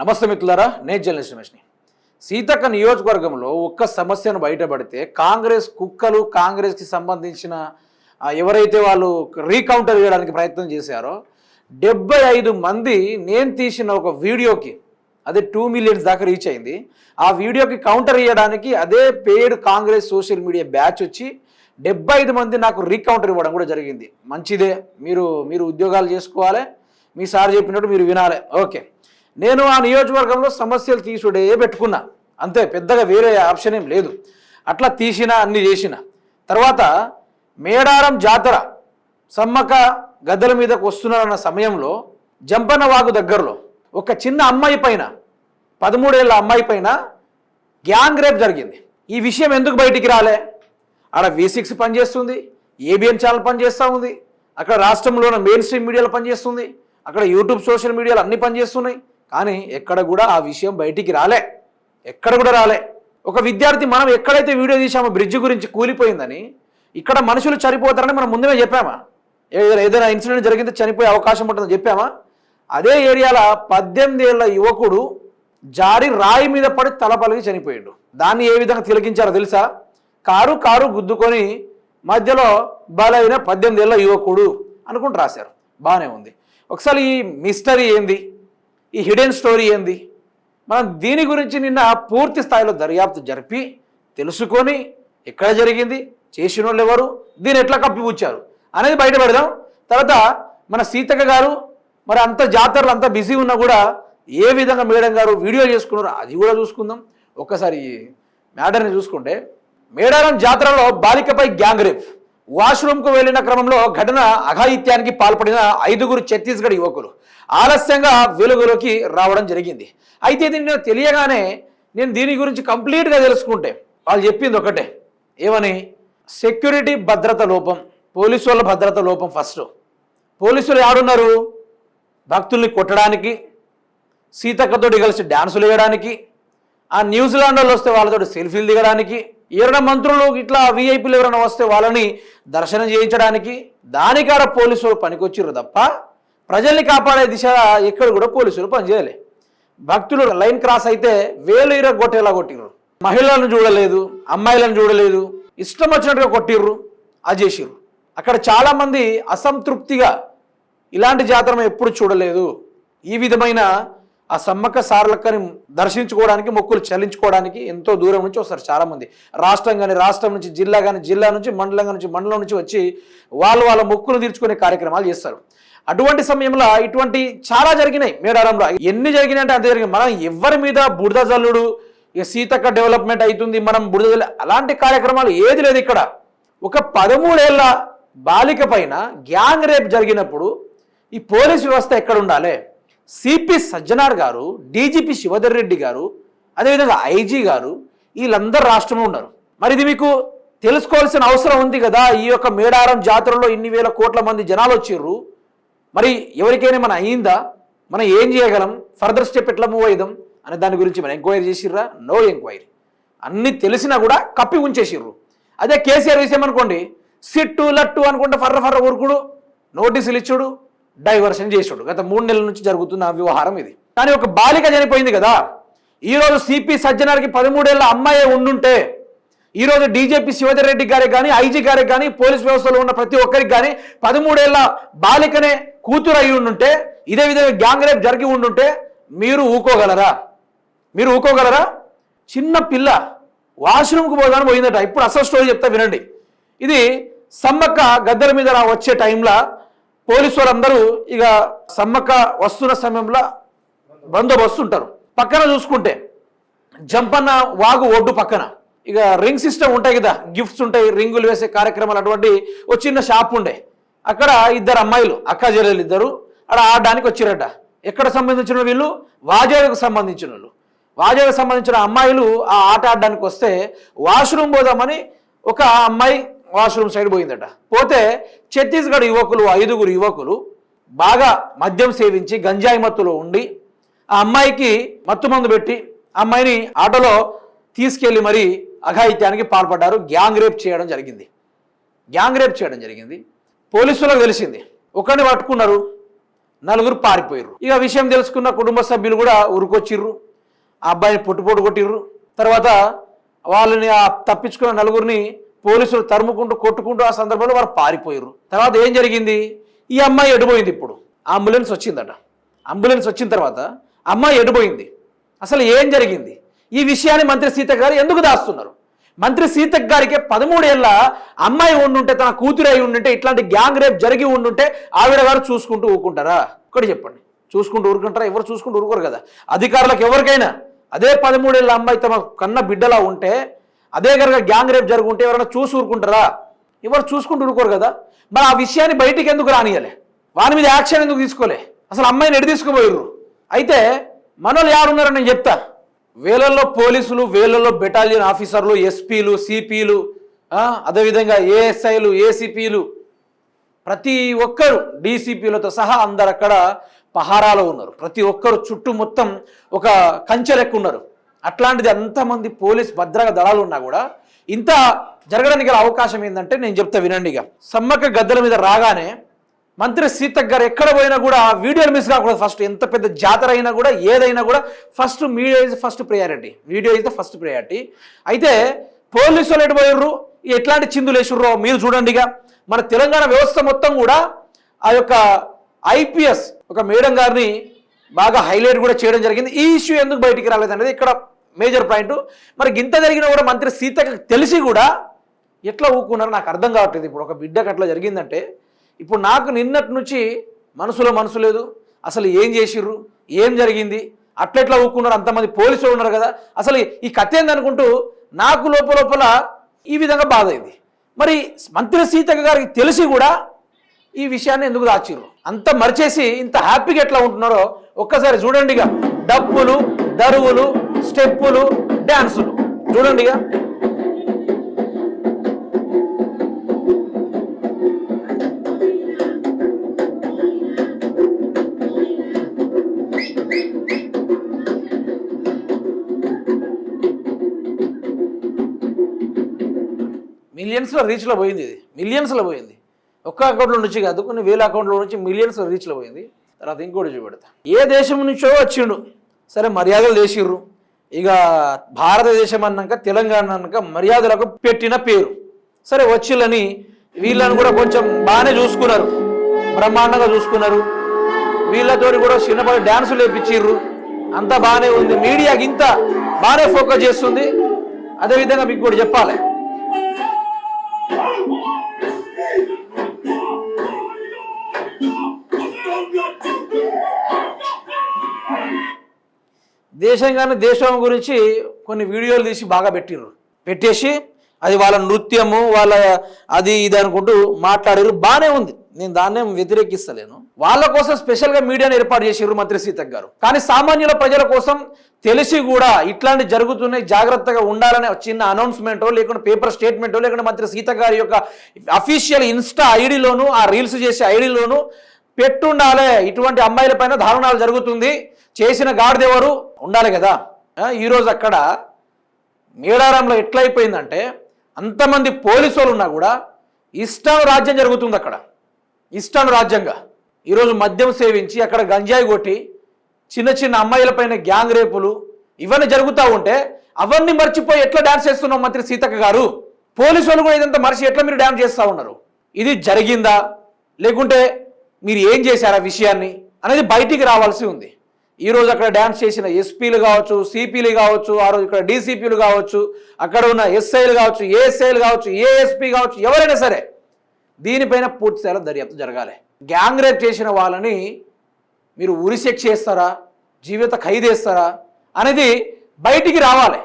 నమస్తే మిత్రులారా నేను జర్నలిస్ట్ రమేష్ని. సీతక్క నియోజకవర్గంలో ఒక్క సమస్యను బయటపడితే కాంగ్రెస్ కుక్కలు కాంగ్రెస్కి సంబంధించిన ఎవరైతే వాళ్ళు రీకౌంటర్ చేయడానికి ప్రయత్నం చేశారో డెబ్బై ఐదు మంది నేను తీసిన ఒక వీడియోకి అదే టూ మిలియన్స్ దాకా రీచ్ అయింది. ఆ వీడియోకి కౌంటర్ ఇవ్వడానికి అదే paid Congress social media batch వచ్చి డెబ్బై ఐదు మంది నాకు రీకౌంటర్ ఇవ్వడం కూడా జరిగింది. మంచిదే మీరు మీరు ఉద్యోగాలు చేసుకోవాలి మీ సార్ చెప్పినట్టు మీరు వినాలి. ఓకే. నేను ఆ నియోజకవర్గంలో సమస్యలు తీసుడే పెట్టుకున్నా. అంతే పెద్దగా వేరే ఆప్షన్ ఏం లేదు. అట్లా తీసిన అన్ని చేసిన. తర్వాత మేడారం జాతర సమ్మక్క గద్దెల మీదకు వస్తున్నారన్న సమయంలో జంపన్న వాగు దగ్గరలో ఒక చిన్న అమ్మాయి పైన పదమూడేళ్ళ అమ్మాయి పైన గ్యాంగ్ రేప్ జరిగింది. ఈ విషయం ఎందుకు బయటికి రాలే? ఆడ వి సిక్స్ పనిచేస్తుంది ఏబిఎన్ ఛానల్ పనిచేస్తూ ఉంది అక్కడ రాష్ట్రంలో ఉన్న మెయిన్ స్ట్రీమ్ మీడియాలో పనిచేస్తుంది అక్కడ యూట్యూబ్ సోషల్ మీడియాలో అన్నీ పనిచేస్తున్నాయి. కానీ ఎక్కడ కూడా ఆ విషయం బయటికి రాలే. ఎక్కడ కూడా రాలే. ఒక విద్యార్థి మనం ఎక్కడైతే వీడియో తీసామో బ్రిడ్జ్ గురించి కూలిపోయిందని ఇక్కడ మనుషులు చనిపోతారని మనం ముందుగా చెప్పామా? ఏదైనా ఏదైనా ఇన్సిడెంట్ జరిగితే చనిపోయే అవకాశం ఉంటుందని చెప్పామా? అదే ఏరియాలో పద్దెనిమిది ఏళ్ళ యువకుడు జారి రాయి మీద పడి తలపలిగి చనిపోయాడు. దాన్ని ఏ విధంగా తిలకించారో తెలుసా? కారు కారు గుద్దుకొని మధ్యలో బలైన పద్దెనిమిది ఏళ్ళ యువకుడు అనుకుంటూ రాశారు. బాగానే ఉంది. ఒకసారి ఈ మిస్టరీ ఏంది? ఈ హిడెన్ స్టోరీ ఏంది? మనం దీని గురించి నిన్న పూర్తి స్థాయిలో దర్యాప్తు జరిపి తెలుసుకొని ఎక్కడ జరిగింది చేసిన వాళ్ళు ఎవరు దీన్ని ఎట్లా కప్పిపుచ్చారు అనేది బయటపడదాం. తర్వాత మన సీతక్క గారు మరి అంత జాతరలు అంత బిజీ ఉన్నా కూడా ఏ విధంగా మేడం గారు వీడియో చేసుకున్నారో అది కూడా చూసుకుందాం. ఒక్కసారి మ్యాటర్ని చూసుకుంటే మేడారం జాతరలో బాలికపై గ్యాంగ్ రేప్. వాష్రూమ్కు వెళ్ళిన క్రమంలో ఘటన అఘాయిత్యానికి పాల్పడిన ఐదుగురు ఛత్తీస్గఢ్ యువకులు. ఆలస్యంగా వెలుగులోకి రావడం జరిగింది. అయితే దీన్ని నేను తెలియగానే నేను దీని గురించి కంప్లీట్గా తెలుసుకుంటే వాళ్ళు చెప్పింది ఒకటే. ఏమని? సెక్యూరిటీ భద్రత లోపం పోలీసు వాళ్ళ భద్రత లోపం ఫస్ట్. పోలీసులు ఎవరున్నారు భక్తుల్ని కొట్టడానికి సీతక్కతోటి కలిసి డ్యాన్సులు వేయడానికి ఆ న్యూజిలాండ్ వాళ్ళు వస్తే వాళ్ళతో సెల్ఫీలు దిగడానికి ఎవరైనా మంత్రులు ఇట్లా విఐపీలు ఎవరైనా వస్తే వాళ్ళని దర్శనం చేయించడానికి దానికాడ పోలీసులు పనికొచ్చిర్రు తప్ప ప్రజల్ని కాపాడే దిశ ఎక్కడ కూడా పోలీసులు పనిచేయలే. భక్తులు లైన్ క్రాస్ అయితే వేలు ఇర కొట్టేలా కొట్టిర్రు. మహిళలను చూడలేదు అమ్మాయిలను చూడలేదు ఇష్టం వచ్చినట్టుగా కొట్టిర్రు అది చేసిర్రు. అక్కడ చాలామంది అసంతృప్తిగా ఇలాంటి జాతర ఎప్పుడు చూడలేదు. ఈ విధమైన ఆ సమ్మక్క సారలక్కని దర్శించుకోవడానికి మొక్కులు చెల్లించుకోవడానికి ఎంతో దూరం నుంచి వస్తారు చాలామంది. రాష్ట్రం కానీ రాష్ట్రం నుంచి జిల్లా కానీ జిల్లా నుంచి మండలం నుంచి మండలం నుంచి వచ్చి వాళ్ళు వాళ్ళ మొక్కులు తీర్చుకునే కార్యక్రమాలు చేస్తారు. అటువంటి సమయంలో ఇటువంటి చాలా జరిగినాయి మేడారంలో. ఎన్ని జరిగినాయి అంటే అంత జరిగింది మనం ఎవరి మీద బురద జల్లుడు ఇక సీతక్క డెవలప్మెంట్ అవుతుంది మనం బురద అలాంటి కార్యక్రమాలు ఏది లేదు ఇక్కడ. ఒక పదమూడేళ్ళ బాలిక పైన గ్యాంగ్ రేప్ జరిగినప్పుడు ఈ పోలీస్ వ్యవస్థ ఎక్కడ ఉండాలి? సిపి సజ్జనార్ గారు డీజీపీ శివధర్ రెడ్డి గారు అదేవిధంగా ఐజీ గారు వీళ్ళందరూ రాష్ట్రంలో ఉన్నారు. మరి ఇది మీకు తెలుసుకోవాల్సిన అవసరం ఉంది కదా? ఈ యొక్క మేడారం జాతరలో ఇన్ని వేల కోట్ల మంది జనాలు వచ్చిర్రు మరి ఎవరికైనా మన అయిందా మనం ఏం చేయగలం? ఫర్దర్ స్టెప్ ఎట్లా మూవ్ అయ్యాం అనే దాని గురించి మనం ఎంక్వైరీ చేసిర్రా? No enquiry. అన్నీ తెలిసినా కూడా కప్పి ఉంచేసిర్రు. అదే కేసీఆర్ విషయం అనుకోండి సిట్టు లట్టు అనుకుంటే ఫర్ర ఫర్ర ఊరుకుడు నోటీసులు ఇచ్చుడు డైవర్షన్ చేసాడు గత మూడు నెలల నుంచి జరుగుతున్న వ్యవహారం ఇది. కానీ ఒక బాలిక చనిపోయింది కదా. ఈరోజు సిపి సజ్జనారికి పదమూడేళ్ళ అమ్మాయి ఉండుంటే ఈరోజు డీజేపీ శివధర్ రెడ్డి గారికి కానీ ఐజీ గారికి కానీ పోలీస్ వ్యవస్థలో ఉన్న ప్రతి ఒక్కరికి కానీ పదమూడేళ్ళ బాలికనే కూతురు అయి ఉండుంటే ఇదే విధంగా గ్యాంగ్ రేప్ జరిగి ఉండుంటే మీరు ఊకోగలరా? మీరు ఊకోగలరా? చిన్న పిల్ల వాష్రూమ్కి పోదాని పోయిందట. ఇప్పుడు అసలు స్టోరీ చెప్తా వినండి. ఇది సమ్మక్క గద్దెల మీద వచ్చే టైంలో పోలీసు వాళ్ళందరూ ఇక సమ్మక్క వస్తున్న సమయంలో బందోబస్తు ఉంటారు. పక్కన చూసుకుంటే జంపన్న వాగు ఒడ్డు పక్కన. ఇక రింగ్ సిస్టమ్ ఉంటాయి కదా గిఫ్ట్స్ ఉంటాయి రింగులు వేసే కార్యక్రమాలు అటువంటి ఒక చిన్న షాప్ ఉండే. అక్కడ ఇద్దరు అమ్మాయిలు అక్క చెల్లెలు ఇద్దరు అక్కడ ఆడడానికి వచ్చిరట. ఎక్కడ సంబంధించిన వీళ్ళు? వాజేడుకు సంబంధించిన వాళ్ళు. వాజేడుకు సంబంధించిన అమ్మాయిలు ఆ ఆట ఆడడానికి వస్తే వాష్రూమ్ పోదామని ఒక అమ్మాయి వాష్రూమ్ సైడ్ పోయిందట. పోతే ఛత్తీస్గఢ్ యువకులు ఐదుగురు యువకులు బాగా మద్యం సేవించి గంజాయి మత్తులో ఉండి ఆ అమ్మాయికి మత్తు మందు పెట్టి ఆ అమ్మాయిని ఆటోలో తీసుకెళ్ళి మరీ అఘాయిత్యానికి పాల్పడ్డారు. గ్యాంగ్ రేప్ చేయడం జరిగింది. గ్యాంగ్ రేప్ చేయడం జరిగింది. పోలీసులకు తెలిసింది. ఒకరిని పట్టుకున్నారు. నలుగురు పారిపోయారు ఇక విషయం తెలుసుకున్న కుటుంబ సభ్యులు కూడా ఉరుకొచ్చిర్రు. ఆ అబ్బాయిని పొట్టుపోటు కొట్టిర్రు. తర్వాత వాళ్ళని ఆ తప్పించుకున్న నలుగురిని పోలీసులు తరుముకుంటూ కొట్టుకుంటూ ఆ సందర్భంలో వారు పారిపోయారు. తర్వాత ఏం జరిగింది? ఈ అమ్మాయి ఎడిపోయింది ఇప్పుడు? అంబులెన్స్ వచ్చిందట. అంబులెన్స్ వచ్చిన తర్వాత అమ్మాయి ఎడిపోయింది అసలు ఏం జరిగింది? ఈ విషయాన్ని మంత్రి సీత గారు ఎందుకు దాస్తున్నారు? మంత్రి సీతక్ గారికి పదమూడేళ్ళ అమ్మాయి ఉండుంటే తన కూతురు అయి ఉండుంటే ఇట్లాంటి గ్యాంగ్ రేప్ జరిగి ఉండుంటే ఆవిడ గారు చూసుకుంటూ ఊరుకుంటారా? ఒకటి చెప్పండి. చూసుకుంటూ ఊరుకుంటారా? ఎవరు చూసుకుంటూ ఊరుకోరు కదా. అధికారులకు ఎవరికైనా అదే పదమూడేళ్ళ అమ్మాయి తమ కన్న బిడ్డలా ఉంటే అదే కనుక గ్యాంగ్ రేప్ జరుగుంటే ఎవరైనా చూసి ఊరుకుంటారా? ఎవరు చూసుకుంటూ ఊరుకోరు కదా? మరి ఆ విషయాన్ని బయటికి ఎందుకు రానియలే? వాని మీద యాక్షన్ ఎందుకు తీసుకోలే? అసలు అమ్మాయిని ఎడి తీసుకుపోయారు అయితే మనోళ్ళు యారున్నారని నేను చెప్తా. వేలల్లో పోలీసులు వేలల్లో బెటాలియన్ ఆఫీసర్లు ఎస్పీలు సిపిలు అదేవిధంగా ఏఎస్ఐలు ఏసీపీలు ప్రతి ఒక్కరు డీసీపీలతో సహా అందరు అక్కడ పహారాలో ఉన్నారు. ప్రతి ఒక్కరు చుట్టూ మొత్తం ఒక కంచె లెక్క ఉన్నారు. అట్లాంటిది అంతమంది పోలీస్ భద్రత దళాలు ఉన్నా కూడా ఇంత జరగడానికి గల అవకాశం ఏంటంటే నేను చెప్తా వినండిగా సమ్మక్క గద్దెల మీద రాగానే మంత్రి సీతక్ గారు ఎక్కడ పోయినా కూడా వీడియోలు మిస్ కాకూడదు ఫస్ట్. ఎంత పెద్ద జాతర అయినా కూడా ఏదైనా కూడా first media is first priority video is the first priority అయితే పోలీసులు ఎటు పోయిర్రు? ఎట్లాంటి చిందులు వేసుర్రో మీరు చూడండిగా మన తెలంగాణ వ్యవస్థ మొత్తం కూడా ఆ యొక్క ఐపీఎస్ ఒక మేడం గారిని బాగా హైలైట్ కూడా చేయడం జరిగింది. ఈ ఇష్యూ ఎందుకు బయటికి రాలేదు అనేది ఇక్కడ మేజర్ పాయింట్. మరి గింత జరిగినా కూడా మంత్రి సీతకు తెలిసి కూడా ఎట్లా ఊకున్నారు నాకు అర్థం కావట్లేదు. ఇప్పుడు ఒక బిడ్డకు అట్లా జరిగిందంటే ఇప్పుడు నాకు నిన్నటి నుంచి మనసులో మనసు లేదు. అసలు ఏం చేసిర్రు? ఏం జరిగింది? అట్లెట్లా ఊక్కున్నారు అంతమంది పోలీసులు ఉన్నారు కదా. అసలు ఈ కథ ఏందనుకుంటూ నాకు లోపల లోపల ఈ విధంగా బాధ అయింది. మరి మంత్రి సీతక్క గారికి తెలిసి కూడా ఈ విషయాన్ని ఎందుకు దాచిర్రు? అంత మరిచేసి ఇంత హ్యాపీగా ఎట్లా ఉంటున్నారో ఒక్కసారి చూడండిగా. డప్పులు దరువులు స్టెప్పులు డ్యాన్సులు చూడండిగా మిలియన్స్లో రీచ్లో పోయింది ఇది. మిలియన్స్లో పోయింది. ఒక్క అకౌంట్లో నుంచి కాదు కొన్ని వేల అకౌంట్లో నుంచి మిలియన్స్లో రీచ్లో పోయింది. తర్వాత ఇంకోటి చూపెడతా. ఏ దేశం నుంచో వచ్చిండు. సరే మర్యాదలు చేసిర్రు. ఇక భారతదేశం అన్నాక తెలంగాణ అన్నాక మర్యాదలకు పెట్టిన పేరు. సరే వచ్చిళ్ళని వీళ్ళని కూడా కొంచెం బాగానే చూసుకున్నారు. బ్రహ్మాండంగా చూసుకున్నారు. వీళ్ళతో కూడా చిన్నపాటి డ్యాన్సులు వేపించిర్రు. అంతా బాగానే ఉంది. మీడియాకి ఇంత బాగానే ఫోకస్ చేస్తుంది. అదేవిధంగా మీకు కూడా చెప్పాలి. దేశంగానే దేశం గురించి కొన్ని వీడియోలు తీసి బాగా పెట్టిర్రు. పెట్టేసి అది వాళ్ళ నృత్యము వాళ్ళ అది ఇది అనుకుంటూ మాట్లాడారు బాగానే ఉంది. నేను దాన్నే వ్యతిరేకిస్తలేను. వాళ్ళ కోసం స్పెషల్గా మీడియాను ఏర్పాటు చేసిర్రు మంత్రి సీతక్ గారు. కానీ సామాన్యుల ప్రజల కోసం తెలిసి కూడా ఇట్లాంటి జరుగుతున్నాయి జాగ్రత్తగా ఉండాలనే చిన్న అనౌన్స్మెంటో లేకుంటే పేపర్ స్టేట్మెంటో లేకుంటే మంత్రి సీతక్ గారి యొక్క అఫీషియల్ ఇన్స్టా ఐడిలోను ఆ రీల్స్ చేసే ఐడిలోను పెట్టుండాలే. ఇటువంటి అమ్మాయిల పైన దారుణాలు జరుగుతుంది. చేసిన గాడిదెవరు? ఉండాలి కదా. ఈరోజు అక్కడ మేడారంలో ఎట్లయిపోయిందంటే అంతమంది పోలీసు వాళ్ళు ఉన్నా కూడా ఇష్టం రాజ్యం జరుగుతుంది అక్కడ. ఇష్టం రాజ్యంగా. ఈరోజు మద్యం సేవించి అక్కడ గంజాయి కొట్టి చిన్న చిన్న అమ్మాయిలపైన గ్యాంగ్ రేపులు ఇవన్నీ జరుగుతూ ఉంటే అవన్నీ మర్చిపోయి ఎట్లా డ్యాన్స్ చేస్తున్నాం మంత్రి సీతక్క గారు? పోలీసు వాళ్ళు కూడా ఇదంతా మర్చి ఎట్లా మీరు డ్యాన్స్ చేస్తూ ఉన్నారు? ఇది జరిగిందా? లేకుంటే మీరు ఏం చేశారు ఆ విషయాన్ని అనేది బయటికి రావాల్సి ఉంది. ఈరోజు అక్కడ డ్యాన్స్ చేసిన ఎస్పీలు కావచ్చు సిపిలు కావచ్చు ఆ రోజు ఇక్కడ డీసీపీలు కావచ్చు అక్కడ ఉన్న ఎస్ఐలు కావచ్చు ఏఎస్ఐలు కావచ్చు ఏఎస్పీ కావచ్చు ఎవరైనా సరే దీనిపైన పూర్తిస్థాయిలో దర్యాప్తు జరగాలి. గ్యాంగ్ రేప్ చేసిన వాళ్ళని మీరు ఉరిశిక్ష చేస్తారా? జీవిత ఖైదేస్తారా అనేది బయటికి రావాలి.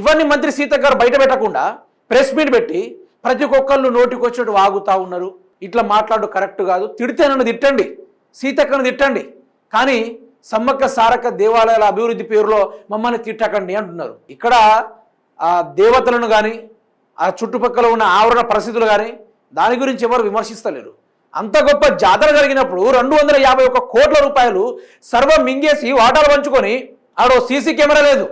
ఇవన్నీ మంత్రి సీతక్ గారు బయట పెట్టకుండా ప్రెస్ మీట్ పెట్టి ప్రతి ఒక్కళ్ళు నోటికొచ్చినట్టు వాగుతూ ఉన్నారు. ఇట్లా మాట్లాడు కరెక్ట్ కాదు. తిడితే నన్ను తిట్టండి. సీతక్కను తిట్టండి. కానీ సమ్మక్క సారక్క దేవాలయాల అభివృద్ధి పేరులో మమ్మల్ని తిట్టకండి అంటున్నారు. ఇక్కడ ఆ దేవతలను కానీ ఆ చుట్టుపక్కల ఉన్న ఆవరణ పరిస్థితులు కానీ దాని గురించి ఎవరు విమర్శిస్తలేరు. అంత గొప్ప జాతర జరిగినప్పుడు రెండు వందల యాభై ఒక్క కోట్ల రూపాయలు సర్వం మింగేసి వాటాలు పంచుకొని ఆడో సీసీ కెమెరా లేదు.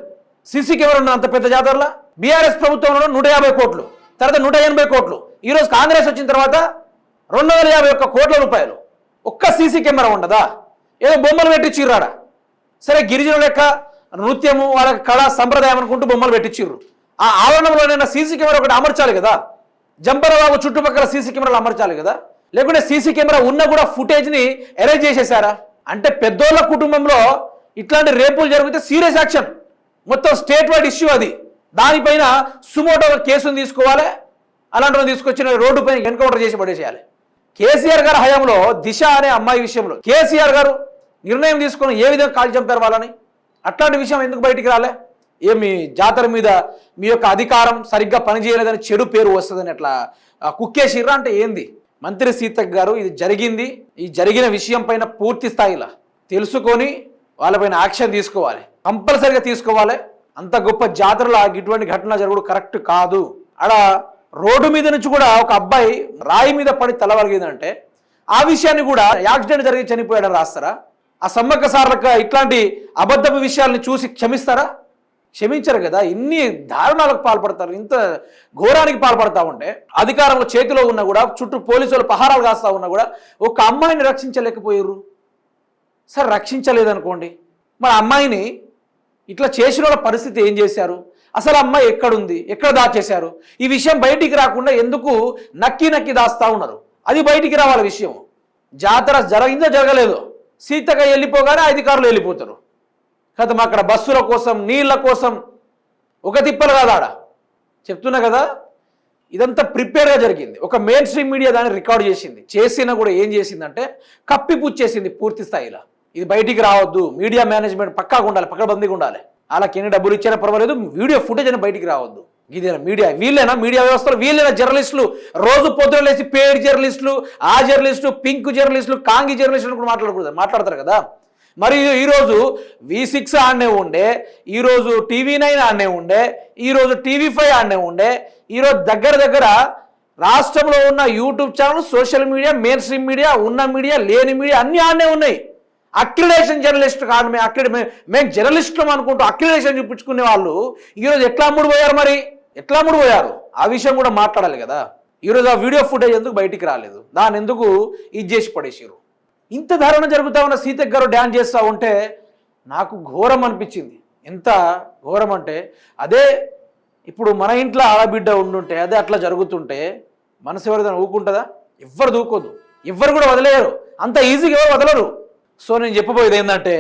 సీసీ కెమెరా ఉన్న అంత పెద్ద జాతరలా? బీఆర్ఎస్ ప్రభుత్వంలో నూట యాభై కోట్లు తర్వాత నూట ఎనభై కోట్లు. ఈరోజు కాంగ్రెస్ వచ్చిన తర్వాత రెండు వందల యాభై ఒక్క కోట్ల రూపాయలు. ఒక్క సీసీ కెమెరా ఉండదా? ఏదో బొమ్మలు పెట్టించిర్రాడ సరే గిరిజనుల యొక్క నృత్యము వాళ్ళ కళా సంప్రదాయం అనుకుంటూ బొమ్మలు పెట్టించిర్రు ఆ ఆవరణంలోనైనా సీసీ కెమెరా ఒకటి అమర్చాలి కదా? జంపరబాబు చుట్టుపక్కల సీసీ కెమెరాలు అమర్చాలి కదా? లేకుంటే సీసీ కెమెరా ఉన్న కూడా ఫుటేజ్ని అరేంజ్ చేసేసారా అంటే పెద్దోళ్ళ కుటుంబంలో ఇట్లాంటి రేపులు జరిగితే సీరియస్ యాక్షన్. మొత్తం స్టేట్ వైడ్ ఇష్యూ అది. దానిపైన సుమోటో కేసును తీసుకోవాలి. అలాంటి తీసుకొచ్చిన రోడ్డు పైన ఎన్కౌంటర్ చేసి పడేసేయాలి. కేసీఆర్ గారి హయాంలో దిశ అనే అమ్మాయి విషయంలో. కేసీఆర్ గారు నిర్ణయం తీసుకొని ఏ విధంగా కాల్ చంపారు వాళ్ళని? అట్లాంటి విషయం ఎందుకు బయటికి రాలే? ఏ మీ జాతర మీద మీ యొక్క అధికారం సరిగ్గా పనిచేయలేదని చెడు పేరు వస్తుందని అట్లా కుక్కేసిర్రా అంటే ఏంది? మంత్రి సీతక్ గారు ఇది జరిగింది. ఈ జరిగిన విషయం పైన పూర్తి స్థాయిలో తెలుసుకొని వాళ్ళపైన యాక్షన్ తీసుకోవాలి. కంపల్సరిగా తీసుకోవాలి. అంత గొప్ప జాతరలో ఇటువంటి ఘటన జరగడం కరెక్ట్ కాదు. ఆడ రోడ్డు మీద నుంచి కూడా ఒక అబ్బాయి రాయి మీద పడి తలవలిగిందంటే ఆ విషయాన్ని కూడా యాక్సిడెంట్ జరిగి చనిపోయాడని రాస్తారా? ఆ సమ్మక్క సార్లక ఇట్లాంటి అబద్ధపు విషయాల్ని చూసి క్షమిస్తారా? క్షమించరు కదా. ఇన్ని దారుణాలకు పాల్పడతారు. ఇంత ఘోరానికి పాల్పడతా ఉంటే అధికారంలో చేతిలో ఉన్నా కూడా చుట్టూ పోలీసులు పహారాలు కాస్తా ఉన్నా కూడా ఒక అమ్మాయిని రక్షించలేకపోయారు సరే రక్షించలేదనుకోండి. మరి అమ్మాయిని ఇట్లా చేసిన వాళ్ళ పరిస్థితి ఏం చేశారు? అసలు అమ్మాయి ఎక్కడుంది? ఎక్కడ దాచేశారు? ఈ విషయం బయటికి రాకుండా ఎందుకు నక్కి నక్కి దాస్తా ఉన్నారు? అది బయటికి రావాలి విషయం. జాతర జరిగిందో జరగలేదో. సీతగా వెళ్ళిపోగానే అధికారులు వెళ్ళిపోతారు. కదా అక్కడ బస్సుల కోసం నీళ్ళ కోసం ఒక తిప్పలు కాదు ఆడ. చెప్తున్నా కదా ఇదంతా ప్రిపేర్గా జరిగింది. ఒక మెయిన్ స్ట్రీమ్ మీడియా దాన్ని రికార్డ్ చేసింది. చేసినా కూడా ఏం చేసిందంటే కప్పిపుచ్చేసింది పూర్తి స్థాయిలో. ఇది బయటికి రావద్దు మీడియా మేనేజ్మెంట్ పక్కాగా ఉండాలి పక్కబందీగా ఉండాలి. వాళ్ళకి ఎన్ని డబ్బులు ఇచ్చినా పర్వాలేదు వీడియో ఫుటేజ్ అని బయటికి రావద్దు. ఇదేనా మీడియా? వీళ్ళేనా మీడియా వ్యవస్థలో? వీళ్ళేనా జర్నలిస్టులు? రోజు పొద్దున లేచి పేడ్ జర్నలిస్టులు ఆ జర్నలిస్టులు పింక్ జర్నలిస్టులు కాంగి జర్నలిస్టులు కూడా మాట్లాడకూడదు మాట్లాడతారు కదా? మరి ఈరోజు వి సిక్స్ ఆడనే ఉండే ఈరోజు టీవీ నైన్ ఆడనే ఉండే ఈరోజు టీవీ ఫైవ్ ఆడనే ఉండే ఈరోజు దగ్గర దగ్గర రాష్ట్రంలో ఉన్న YouTube channel social media main stream media ఉన్న మీడియా లేని మీడియా అన్నీ ఆడనే ఉన్నాయి. అక్రిడేషన్ జర్నలిస్ట్ కాదు మేము అక్రిడే మేము జర్నలిస్టులం అనుకుంటూ అక్రిడేషన్ చూపించుకునే వాళ్ళు ఈరోజు ఎట్లా అమ్ముడు పోయారు మరి? ఎట్లా ముడిపోయారు ఆ విషయం కూడా మాట్లాడాలి కదా. ఈరోజు ఆ వీడియో ఫుటేజ్ ఎందుకు బయటికి రాలేదు? దాని ఎందుకు ఇది చేసి పడేసారు ఇంత దారుణం జరుగుతా ఉన్న సీతక్ గారు డ్యాన్స్ చేస్తూ ఉంటే నాకు ఘోరం అనిపించింది. ఎంత ఘోరం అంటే అదే ఇప్పుడు మన ఇంట్లో ఆడబిడ్డ ఉండుంటే అదే అట్లా జరుగుతుంటే మనసు ఎవరిదైనా ఊకుంటుందా? ఎవ్వరు దూకోదు. ఎవ్వరు కూడా వదిలేయరు. అంత ఈజీగా ఎవరు వదలరు. సో నేను చెప్పబోయేది ఏంటంటే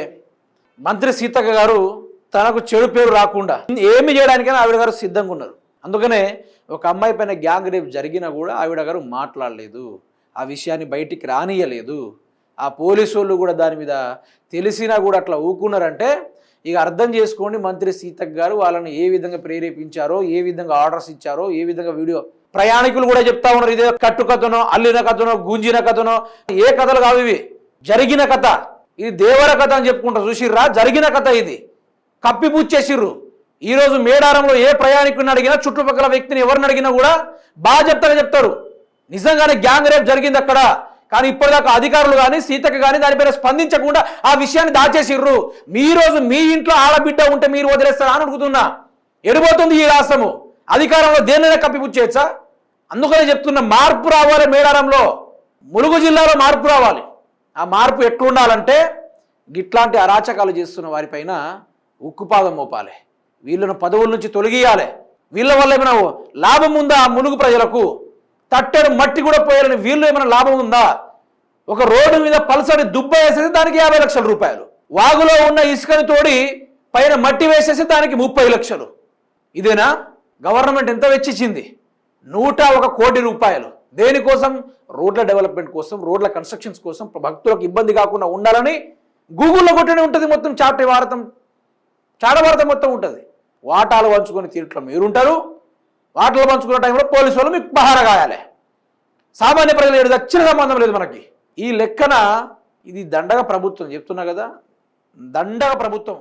మంత్రి సీతక్క గారు తనకు చెడు పేరు రాకుండా ఏమి చేయడానికైనా ఆవిడ గారు సిద్ధంగా ఉన్నారు. అందుకనే ఒక అమ్మాయి పైన గ్యాంగ్ రేప్ జరిగినా కూడా ఆవిడ గారు మాట్లాడలేదు. ఆ విషయాన్ని బయటికి రానియలేదు. ఆ పోలీసు వాళ్ళు కూడా దాని మీద తెలిసినా కూడా అట్లా ఊకున్నారంటే ఇక అర్థం చేసుకోండి మంత్రి సీతక్ గారు వాళ్ళని ఏ విధంగా ప్రేరేపించారో ఏ విధంగా ఆర్డర్స్ ఇచ్చారో ఏ విధంగా వీడియో ప్రయాణికులు కూడా చెప్తా ఉన్నారు ఇదే కట్టు కథనో అల్లిన కథనో గుంజిన కథనో ఏ కథలు కావు ఇవి. జరిగిన కథ. ఇది దేవర కథ అని చెప్పుకుంటారు చూసిర్రా? జరిగిన కథ ఇది. కప్పిపుచ్చేసిర్రు ఈరోజు మేడారంలో ఏ ప్రయాణికుని అడిగినా చుట్టుపక్కల వ్యక్తిని ఎవరిని అడిగినా కూడా బాగా చెప్తారని చెప్తారు. నిజంగానే గ్యాంగ్ రేప్ జరిగింది అక్కడ. కానీ ఇప్పటిదాకా అధికారులు కానీ సీతక్క కానీ దానిపైన స్పందించకుండా ఆ విషయాన్ని దాచేసిర్రు. మీ రోజు మీ ఇంట్లో ఆడబిడ్డ ఉంటే మీరు వదిలేస్తారా అని అడుగుతున్నా. ఎడిపోతుంది ఈ రాష్ట్రము. అధికారంలో దేన్నైనా కప్పిపుచ్చేయచ్చా? అందుకనే చెప్తున్న మార్పు రావాలి మేడారంలో. ములుగు జిల్లాలో మార్పు రావాలి. ఆ మార్పు ఎట్లుండాలంటే ఇట్లాంటి అరాచకాలు చేస్తున్న వారిపైన ఉక్కుపాదం మోపాలి. వీళ్ళను పదవుల నుంచి తొలగియాలి వీళ్ళ వల్ల ఏమైనా లాభం ఉందా ఆ మునుగు ప్రజలకు? తట్టెడు మట్టి కూడా పోయాలని వీళ్ళు ఏమైనా లాభం ఉందా? ఒక రోడ్డు మీద పలసని దుబ్బ వేసేసి దానికి యాభై లక్షల రూపాయలు. వాగులో ఉన్న ఇసుకని తోడి పైన మట్టి వేసేసి దానికి ముప్పై లక్షలు. ఇదేనా? గవర్నమెంట్ ఎంత వెచ్చించింది నూట ఒక కోటి రూపాయలు. దేనికోసం? రోడ్ల డెవలప్మెంట్ కోసం రోడ్ల కన్స్ట్రక్షన్స్ కోసం భక్తులకు ఇబ్బంది కాకుండా ఉండాలని గూగుల్లో కొట్టనే ఉంటుంది మొత్తం చాట భారతం చాట భారతం మొత్తం ఉంటుంది. వాటాలు పంచుకొని తీరుట్లో మీరుంటారు. వాటలు పంచుకున్న టైంలో పోలీసు వాళ్ళు మీకు పహార కాయాలి సామాన్య ప్రజలు ఏడు దచ్చిన సంబంధం లేదు మనకి. ఈ లెక్కన ఇది దండగ ప్రభుత్వం. చెప్తున్నా కదా దండగ ప్రభుత్వం.